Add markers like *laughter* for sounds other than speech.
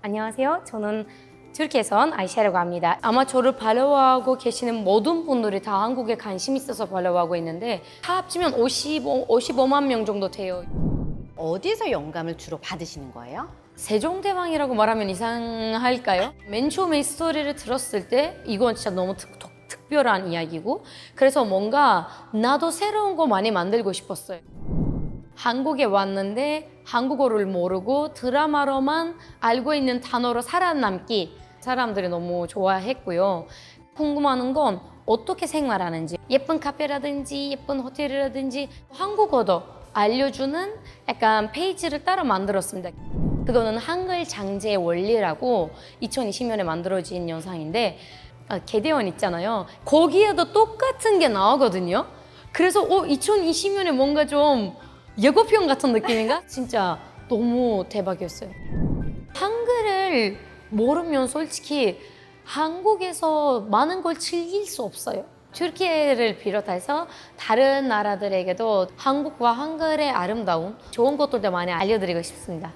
안녕하세요. 저는 온 아이샤라고 합니다. 아마 저를 팔로우하고 계시는 모든 분들이 다 한국에 관심 있어서 팔로우하고 있는데 다 합치면 55, 55만 명 정도 돼요. 어디서 영감을 주로 받으시는 거예요? 세종대왕이라고 말하면 이상할까요? 맨 처음에 이 스토리를 들었을 때 이건 진짜 너무 특, 특, 특별한 이야기고 그래서 뭔가 나도 새로운 거 많이 만들고 싶었어요. 한국에 왔는데 한국어를 모르고 드라마로만 알고 있는 단어로 살아남기 사람들이 너무 좋아했고요. 궁금한 건 어떻게 생활하는지 예쁜 카페라든지 예쁜 호텔이라든지 한국어도 알려주는 약간 페이지를 따로 만들었습니다. 그거는 한글 장제의 원리라고 2020년에 만들어진 영상인데 아, 개대원 있잖아요. 거기에도 똑같은 게 나오거든요. 그래서 어 2020년에 뭔가 좀 예고편 같은 느낌인가? *laughs* 진짜 너무 대박이었어요. 한글을 모르면 솔직히 한국에서 많은 걸 즐길 수 없어요. 튀르키예를 비롯해서 다른 나라들에게도 한국과 한글의 아름다움, 좋은 것들도 많이 알려드리고 싶습니다.